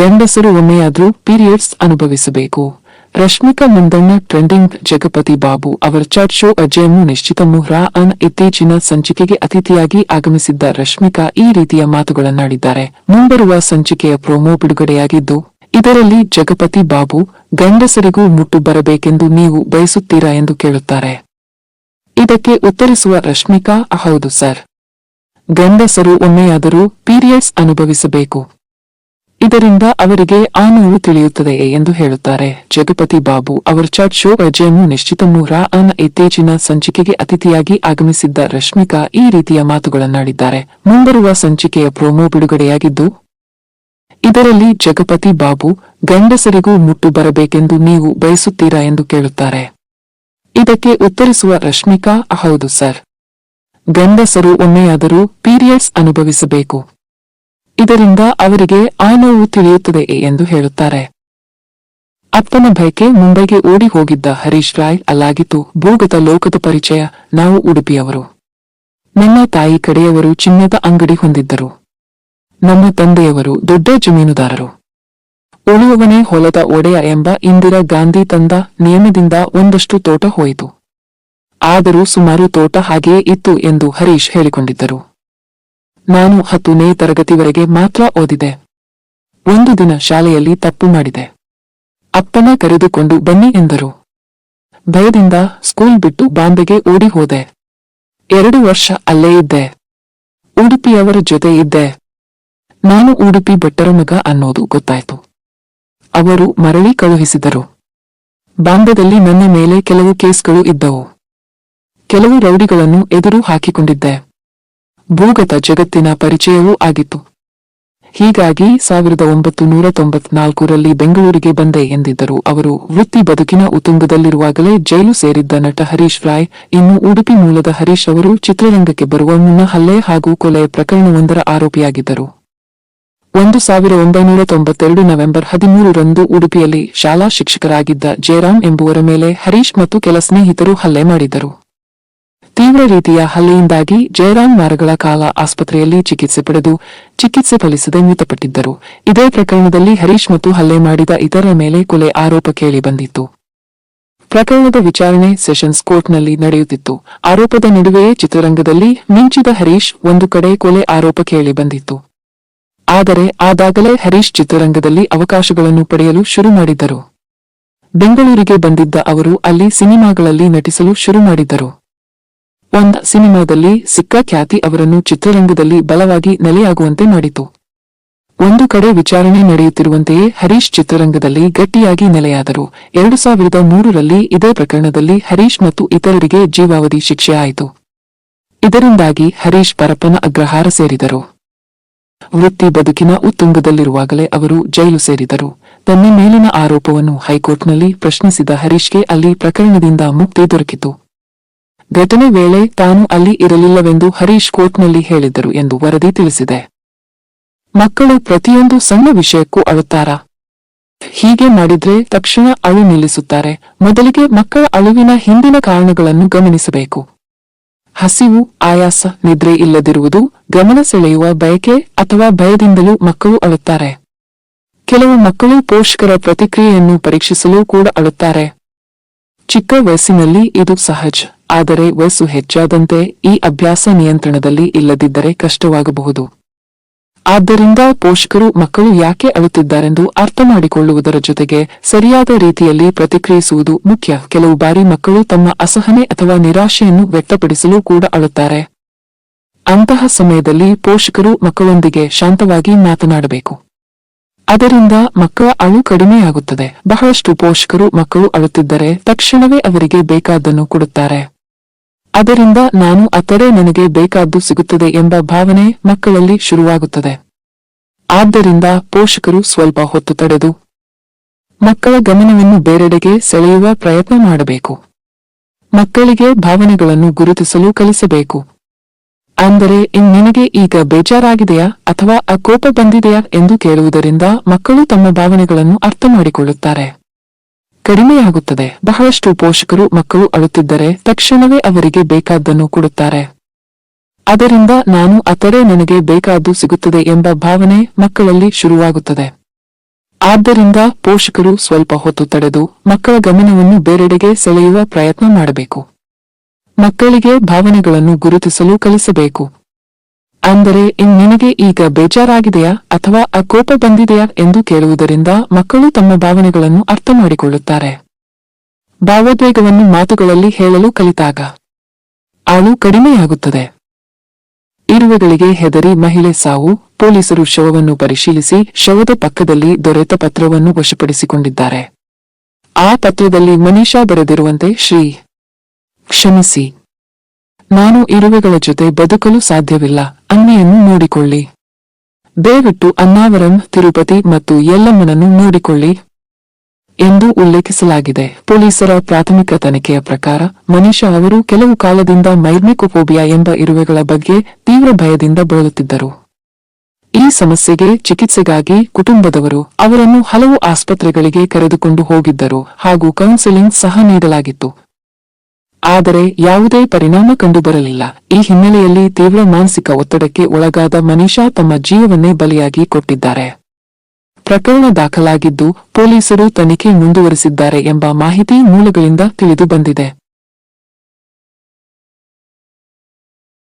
ಗಂಡಸರು ಒಮ್ಮೆಯಾದರೂ ಪೀರಿಯಡ್ಸ್ ಅನುಭವಿಸಬೇಕು. ರಶ್ಮಿಕಾ ಮುಂದಣ್ಣ ಟ್ರೆಂಡಿಂಗ್ ಜಗಪತಿ ಬಾಬು ಅವರ ಚಾಟ್ ಶೋ ಅಜಯಮು ನಿಶ್ಚಿತ ಮುಹ್ರಾ ಅನ್ ಇತ್ತೀಚಿನ ಸಂಚಿಕೆಗೆ ಅತಿಥಿಯಾಗಿ ಆಗಮಿಸಿದ್ದ ರಶ್ಮಿಕಾ ಈ ರೀತಿಯ ಮಾತುಗಳನ್ನಾಡಿದ್ದಾರೆ. ಮುಂಬರುವ ಸಂಚಿಕೆಯ ಪ್ರೋಮೋ ಬಿಡುಗಡೆಯಾಗಿದ್ದು, ಇದರಲ್ಲಿ ಜಗಪತಿ ಬಾಬು, ಗಂಡಸರಿಗೂ ಮುಟ್ಟು ಬರಬೇಕೆಂದು ನೀವು ಬಯಸುತ್ತೀರಾ ಎಂದು ಕೇಳುತ್ತಾರೆ. ಇದಕ್ಕೆ ಉತ್ತರಿಸುವ ರಶ್ಮಿಕಾ, ಹೌದು ಸರ್. ಗಂಡಸರು ಒಮ್ಮೆಯಾದರೂ ಪೀರಿಯಡ್ಸ್ ಅನುಭವಿಸಬೇಕು. ಇದರಿಂದ ಅವರಿಗೆ ಆ ನೋವು ತಿಳಿಯುತ್ತದೆ ಎಂದು ಹೇಳುತ್ತಾರೆ. ಜಗಪತಿ ಬಾಬು ಅವರ ಚಾಟ್ ಶೋ ರಜೆಯನ್ನು ನಿಶ್ಚಿತ ಮೂರ ಅನ್ನ ಇತ್ತೀಚಿನ ಸಂಚಿಕೆಗೆ ಅತಿಥಿಯಾಗಿ ಆಗಮಿಸಿದ್ದ ರಶ್ಮಿಕಾ ಈ ರೀತಿಯ ಮಾತುಗಳನ್ನಾಡಿದ್ದಾರೆ. ಮುಂಬರುವ ಸಂಚಿಕೆಯ ಪ್ರೋಮೋ ಬಿಡುಗಡೆಯಾಗಿದ್ದು, ಇದರಲ್ಲಿ ಜಗಪತಿ ಬಾಬು, ಗಂಡಸರಿಗೂ ಮುಟ್ಟು ಬರಬೇಕೆಂದು ನೀವು ಬಯಸುತ್ತೀರಾ ಎಂದು ಕೇಳುತ್ತಾರೆ. ಇದಕ್ಕೆ ಉತ್ತರಿಸುವ ರಶ್ಮಿಕಾ, ಹೌದು ಸರ್. ಗಂಡಸರು ಒಮ್ಮೆಯಾದರೂ ಪೀರಿಯಡ್ಸ್ ಅನುಭವಿಸಬೇಕು. ಇದರಿಂದ ಅವರಿಗೆ ಆ ನೋವು ತಿಳಿಯುತ್ತದೆ ಎಂದು ಹೇಳುತ್ತಾರೆ. ಅಪ್ಪನ ಭಯಕ್ಕೆ ಮುಂಬೈಗೆ ಓಡಿ ಹೋಗಿದ್ದ ಹರೀಶ್ ರಾಯ್ ಅಲ್ಲಾಗಿತ್ತು ಭೂಗತ ಲೋಕದ ಪರಿಚಯ, ನಾವು ಉಡುಪಿಯವರು. ನನ್ನ ತಾಯಿ ಕಡೆಯವರು ಚಿನ್ನದ ಅಂಗಡಿ ಹೊಂದಿದ್ದರು. ನಮ್ಮ ತಂದೆಯವರು ದೊಡ್ಡ ಜಮೀನುದಾರರು. ಉಳುವವನೇ ಹೊಲದ ಒಡೆಯ ಎಂಬ ಇಂದಿರಾ ಗಾಂಧಿ ತಂದ ನಿಯಮದಿಂದ ಒಂದಷ್ಟು ತೋಟ ಹೋಯಿತು. ಆದರೂ ಸುಮಾರು ತೋಟ ಹಾಗೆಯೇ ಇತ್ತು ಎಂದು ಹರೀಶ್ ಹೇಳಿಕೊಂಡಿದ್ದರು. ನಾನು ಹತ್ತನೇ ತರಗತಿವರೆಗೆ ಮಾತ್ರ ಓದಿದೆ. ಒಂದು ದಿನ ಶಾಲೆಯಲ್ಲಿ ತಪ್ಪು ಮಾಡಿದೆ. ಅಪ್ಪನ ಕರೆದುಕೊಂಡು ಬನ್ನಿ ಎಂದರು. ಭಯದಿಂದ ಸ್ಕೂಲ್ ಬಿಟ್ಟು ಬಾಂಬೆಗೆ ಓಡಿ ಹೋದೆ. ಎರಡು ವರ್ಷ ಅಲ್ಲೇ ಇದ್ದೆ. ಉಡುಪಿಯವರ ಜೊತೆ ಇದ್ದೆ. ನಾನು ಉಡುಪಿ ಭಟ್ಟರ ಮಗ ಅನ್ನೋದು ಗೊತ್ತಾಯ್ತು. ಅವರು ಮರಳಿ ಕಳುಹಿಸಿದರು. ಬಾಂಬೆದಲ್ಲಿ ನನ್ನ ಮೇಲೆ ಕೆಲವು ಕೇಸ್ಗಳು ಇದ್ದವು. ಕೆಲವು ರೌಡಿಗಳನ್ನು ಎದುರು ಹಾಕಿಕೊಂಡಿದ್ದೆ. ಭೂಗತ ಜಗತ್ತಿನ ಪರಿಚಯವೂ ಆಗಿತ್ತು. ಹೀಗಾಗಿ ಸಾವಿರದ ಒಂಬತ್ತು ನೂರ ತೊಂಬತ್ನಾಲ್ಕರಲ್ಲಿ ಬೆಂಗಳೂರಿಗೆ ಬಂದೆ ಎಂದಿದ್ದರು. ಅವರು ವೃತ್ತಿ ಬದುಕಿನ ಉತ್ತುಂಗದಲ್ಲಿರುವಾಗಲೇ ಜೈಲು ಸೇರಿದ್ದ ನಟ ಹರೀಶ್ ರಾಯ್, ಇನ್ನು ಉಡುಪಿ ಮೂಲದ ಹರೀಶ್ ಅವರು ಚಿತ್ರರಂಗಕ್ಕೆ ಬರುವ ಮುನ್ನ ಹಲ್ಲೆ ಹಾಗೂ ಕೊಲೆ ಪ್ರಕರಣವೊಂದರ ಆರೋಪಿಯಾಗಿದ್ದರು. ಒಂದು ಸಾವಿರ ಒಂಬೈನೂರ ತೊಂಬತ್ತೆರಡು ನವೆಂಬರ್ ಹದಿಮೂರರಂದು ಉಡುಪಿಯಲ್ಲಿ ಶಾಲಾ ಶಿಕ್ಷಕರಾಗಿದ್ದ ಜಯರಾಮ್ ಎಂಬುವರ ಮೇಲೆ ಹರೀಶ್ ಮತ್ತು ಕೆಲ ಸ್ನೇಹಿತರು ಹಲ್ಲೆ ಮಾಡಿದ್ದರು. ತೀವ್ರ ರೀತಿಯ ಹಲ್ಲೆಯಿಂದಾಗಿ ಜಯರಾಮ್ ವಾರಗಳ ಕಾಲ ಆಸ್ಪತ್ರೆಯಲ್ಲಿ ಚಿಕಿತ್ಸೆ ಪಡೆದು ಚಿಕಿತ್ಸೆ ಫಲಿಸದೆ ಮೃತಪಟ್ಟಿದ್ದರು. ಇದೇ ಪ್ರಕರಣದಲ್ಲಿ ಹರೀಶ್ ಮತ್ತು ಹಲ್ಲೆ ಮಾಡಿದ ಇತರರ ಮೇಲೆ ಕೊಲೆ ಆರೋಪ ಕೇಳಿ ಬಂದಿತ್ತು. ಪ್ರಕರಣದ ವಿಚಾರಣೆ ಸೆಷನ್ಸ್ ಕೋರ್ಟ್ನಲ್ಲಿ ನಡೆಯುತ್ತಿತ್ತು. ಆರೋಪದ ನಡುವೆಯೇ ಚಿತ್ರರಂಗದಲ್ಲಿ ಮಿಂಚಿದ ಹರೀಶ್ ಒಂದು ಕಡೆ ಕೊಲೆ ಆರೋಪ ಕೇಳಿ ಬಂದಿತ್ತು. ಆದರೆ ಆದಾಗಲೇ ಹರೀಶ್ ಚಿತ್ರರಂಗದಲ್ಲಿ ಅವಕಾಶಗಳನ್ನು ಪಡೆಯಲು ಶುರು ಮಾಡಿದ್ದರು. ಬೆಂಗಳೂರಿಗೆ ಬಂದಿದ್ದ ಅವರು ಅಲ್ಲಿ ಸಿನಿಮಾಗಳಲ್ಲಿ ನಟಿಸಲು ಶುರು ಮಾಡಿದ್ದರು. ಒಂದ ಸಿನಿಮಾದಲ್ಲಿ ಸಿಕ್ಕ ಖ್ಯಾತಿ ಅವರನ್ನು ಚಿತ್ರರಂಗದಲ್ಲಿ ಬಲವಾಗಿ ನೆಲೆಯಾಗುವಂತೆ ಮಾಡಿತು. ಒಂದು ಕಡೆ ವಿಚಾರಣೆ ನಡೆಯುತ್ತಿರುವಂತೆಯೇ ಹರೀಶ್ ಚಿತ್ರರಂಗದಲ್ಲಿ ಗಟ್ಟಿಯಾಗಿ ನೆಲೆಯಾದರು. ಎರಡು ಸಾವಿರದ ಮೂರರಲ್ಲಿ ಇದೇ ಪ್ರಕರಣದಲ್ಲಿ ಹರೀಶ್ ಮತ್ತು ಇತರರಿಗೆ ಜೀವಾವಧಿ ಶಿಕ್ಷೆ ಆಯಿತು. ಇದರಿಂದಾಗಿ ಹರೀಶ್ ಪರಪ್ಪನ ಅಗ್ರಹಾರ ಸೇರಿದರು. ವೃತ್ತಿ ಬದುಕಿನ ಉತ್ತುಂಗದಲ್ಲಿರುವಾಗಲೇ ಅವರು ಜೈಲು ಸೇರಿದರು. ತನ್ನ ಮೇಲಿನ ಆರೋಪವನ್ನು ಹೈಕೋರ್ಟ್ನಲ್ಲಿ ಪ್ರಶ್ನಿಸಿದ ಹರೀಶ್ಗೆ ಅಲ್ಲಿ ಪ್ರಕರಣದಿಂದ ಮುಕ್ತಿ ದೊರಕಿತು. ಘಟನೆ ವೇಳೆ ತಾನು ಅಲ್ಲಿ ಇರಲಿಲ್ಲವೆಂದು ಹರೀಶ್ ಕೋರ್ಟ್ನಲ್ಲಿ ಹೇಳಿದ್ದರು ಎಂದು ವರದಿ ತಿಳಿಸಿದೆ. ಮಕ್ಕಳು ಪ್ರತಿಯೊಂದು ಸಣ್ಣ ವಿಷಯಕ್ಕೂ ಅಳುತ್ತಾರಾ. ಹೀಗೆ ಮಾಡಿದ್ರೆ ತಕ್ಷಣ ಅಳು ನಿಲ್ಲಿಸುತ್ತಾರೆ. ಮೊದಲಿಗೆ ಮಕ್ಕಳ ಅಳುವಿನ ಹಿಂದಿನ ಕಾರಣಗಳನ್ನು ಗಮನಿಸಬೇಕು. ಹಸಿವು, ಆಯಾಸ, ನಿದ್ರೆ ಇಲ್ಲದಿರುವುದು, ಗಮನ ಸೆಳೆಯುವ ಬಯಕೆ ಅಥವಾ ಭಯದಿಂದಲೂ ಮಕ್ಕಳು ಅಳುತ್ತಾರೆ. ಕೆಲವು ಮಕ್ಕಳು ಪೋಷಕರ ಪ್ರತಿಕ್ರಿಯೆಯನ್ನು ಪರೀಕ್ಷಿಸಲು ಕೂಡ ಅಳುತ್ತಾರೆ. ಚಿಕ್ಕ ವಯಸ್ಸಿನಲ್ಲಿ ಇದು ಸಹಜ. ಆದರೆ ವಯಸ್ಸು ಹೆಚ್ಚಾದಂತೆ ಈ ಅಭ್ಯಾಸ ನಿಯಂತ್ರಣದಲ್ಲಿ ಇಲ್ಲದಿದ್ದರೆ ಕಷ್ಟವಾಗಬಹುದು. ಆದ್ದರಿಂದ ಪೋಷಕರು ಮಕ್ಕಳು ಯಾಕೆ ಅಳುತ್ತಿದ್ದಾರೆಂದು ಅರ್ಥ ಮಾಡಿಕೊಳ್ಳುವುದರ ಜೊತೆಗೆ ಸರಿಯಾದ ರೀತಿಯಲ್ಲಿ ಪ್ರತಿಕ್ರಿಯಿಸುವುದು ಮುಖ್ಯ. ಕೆಲವು ಬಾರಿ ಮಕ್ಕಳು ತಮ್ಮ ಅಸಹನೆ ಅಥವಾ ನಿರಾಶೆಯನ್ನು ವ್ಯಕ್ತಪಡಿಸಲು ಕೂಡ ಅಳುತ್ತಾರೆ. ಅಂತಹ ಸಮಯದಲ್ಲಿ ಪೋಷಕರು ಮಕ್ಕಳೊಂದಿಗೆ ಶಾಂತವಾಗಿ ಮಾತನಾಡಬೇಕು. ಅದರಿಂದ ಮಕ್ಕಳ ಅಳು ಕಡಿಮೆಯಾಗುತ್ತದೆ. ಬಹಳಷ್ಟು ಪೋಷಕರು ಮಕ್ಕಳು ಅಳುತ್ತಿದ್ದರೆ ತಕ್ಷಣವೇ ಅವರಿಗೆ ಬೇಕಾದ್ದನ್ನು ಕೊಡುತ್ತಾರೆ. ಅದರಿಂದ ನಾನು ಅತ್ತರೆ ನನಗೆ ಬೇಕಾದ್ದು ಸಿಗುತ್ತದೆ ಎಂಬ ಭಾವನೆ ಮಕ್ಕಳಲ್ಲಿ ಶುರುವಾಗುತ್ತದೆ. ಆದ್ದರಿಂದ ಪೋಷಕರು ಸ್ವಲ್ಪ ಹೊತ್ತು ತಡೆದು ಮಕ್ಕಳ ಗಮನವನ್ನು ಬೇರೆಡೆಗೆ ಸೆಳೆಯುವ ಪ್ರಯತ್ನ ಮಾಡಬೇಕು. ಮಕ್ಕಳಿಗೆ ಭಾವನೆಗಳನ್ನು ಗುರುತಿಸಲು ಕಲಿಸಬೇಕು. ಅಂದರೆ ನಿನಗೆ ಈಗ ಬೇಜಾರಾಗಿದೆಯಾ ಅಥವಾ ಅಕೋಪ ಕೋಪ ಬಂದಿದೆಯಾ ಎಂದು ಕೇಳುವುದರಿಂದ ಮಕ್ಕಳು ತಮ್ಮ ಭಾವನೆಗಳನ್ನು ಅರ್ಥ ಮಾಡಿಕೊಳ್ಳುತ್ತಾರೆ ಕಡಿಮೆಯಾಗುತ್ತದೆ. ಬಹಳಷ್ಟು ಪೋಷಕರು, ಮಕ್ಕಳು ಅಳುತ್ತಿದ್ದರೆ ತಕ್ಷಣವೇ ಅವರಿಗೆ ಬೇಕಾದ್ದನ್ನು ಕೊಡುತ್ತಾರೆ. ಅದರಿಂದ ನಾನು ಅತರೆ ನನಗೆ ಬೇಕಾದ್ದು ಸಿಗುತ್ತದೆ ಎಂಬ ಭಾವನೆ ಮಕ್ಕಳಲ್ಲಿ ಶುರುವಾಗುತ್ತದೆ. ಆದ್ದರಿಂದ ಪೋಷಕರು ಸ್ವಲ್ಪ ಹೊತ್ತು ತಡೆದು ಮಕ್ಕಳ ಗಮನವನ್ನು ಬೇರೆಡೆಗೆ ಸೆಳೆಯುವ ಪ್ರಯತ್ನ ಮಾಡಬೇಕು. ಮಕ್ಕಳಿಗೆ ಭಾವನೆಗಳನ್ನು ಗುರುತಿಸಲು ಕಲಿಸಬೇಕು. ಅಂದರೆ ನಿನಗೆ ಈಗ ಬೇಜಾರಾಗಿದೆಯಾ ಅಥವಾ ಆ ಕೋಪ ಬಂದಿದೆಯಾ ಎಂದು ಕೇಳುವುದರಿಂದ ಮಕ್ಕಳು ತಮ್ಮ ಭಾವನೆಗಳನ್ನು ಅರ್ಥ ಮಾಡಿಕೊಳ್ಳುತ್ತಾರೆ ಭಾವೋದ್ವೇಗವನ್ನು ಮಾತುಗಳಲ್ಲಿ ಹೇಳಲು ಕಲಿತಾಗ. ಆಳು ಕಡಿಮೆಯಾಗುತ್ತದೆ. ಇರುವೆಗಳಿಗೆ ಹೆದರಿ ಮಹಿಳೆ ಸಾವು, ಪೊಲೀಸರು ಶವವನ್ನು ಪರಿಶೀಲಿಸಿ ಶವದ ಪಕ್ಕದಲ್ಲಿ ದೊರೆತ ಪತ್ರವನ್ನು ವಶಪಡಿಸಿಕೊಂಡಿದ್ದಾರೆ. ಆ ಪತ್ರದಲ್ಲಿ ಮನೀಷಾ ಬರೆದಿರುವಂತೆ ಶ್ರೀ, ಕ್ಷಮಿಸಿ. ನಾನು ಇರುವೆಗಳ ಜೊತೆ ಬದುಕಲು ಸಾಧ್ಯವಿಲ್ಲ. ಅನ್ನೆಯನ್ನು ನೋಡಿಕೊಳ್ಳಿ. ದಯವಿಟ್ಟು ಅನ್ನಾವರಂ, ತಿರುಪತಿ ಮತ್ತು ಯಲ್ಲಮ್ಮನನ್ನು ನೋಡಿಕೊಳ್ಳಿ ಎಂದು ಉಲ್ಲೇಖಿಸಲಾಗಿದೆ. ಪೊಲೀಸರ ಪ್ರಾಥಮಿಕ ತನಿಖೆಯ ಪ್ರಕಾರ ಮನೀಷಾ ಅವರು ಕೆಲವು ಕಾಲದಿಂದ ಮೈರ್ಮಿಕೋಫೋಬಿಯಾ ಎಂಬ ಇರುವೆಗಳ ಬಗ್ಗೆ ತೀವ್ರ ಭಯದಿಂದ ಬಳಲುತ್ತಿದ್ದರು. ಈ ಸಮಸ್ಯೆಗೆ ಚಿಕಿತ್ಸೆಗಾಗಿ ಕುಟುಂಬದವರು ಅವರನ್ನು ಹಲವು ಆಸ್ಪತ್ರೆಗಳಿಗೆ ಕರೆದುಕೊಂಡು ಹೋಗಿದ್ದರು ಹಾಗೂ ಕೌನ್ಸೆಲಿಂಗ್ ಸಹ ನೀಡಲಾಗಿತ್ತು. ಆದರೆ ಯಾವುದೇ ಪರಿಣಾಮ ಕಂಡುಬರಲಿಲ್ಲ. ಈ ಹಿನ್ನೆಲೆಯಲ್ಲಿ ತೀವ್ರ ಮಾನಸಿಕ ಒತ್ತಡಕ್ಕೆ ಒಳಗಾದ ಮನೀಷಾ ತಮ್ಮ ಜೀವವನ್ನೇ ಬಲಿಯಾಗಿ ಕೊಟ್ಟಿದ್ದಾರೆ. ಪ್ರಕರಣ ದಾಖಲಾಗಿದ್ದು ಪೊಲೀಸರು ತನಿಖೆ ಮುಂದುವರೆಸಿದ್ದಾರೆ ಎಂಬ ಮಾಹಿತಿ ಮೂಲಗಳಿಂದ ತಿಳಿದು ಬಂದಿದೆ.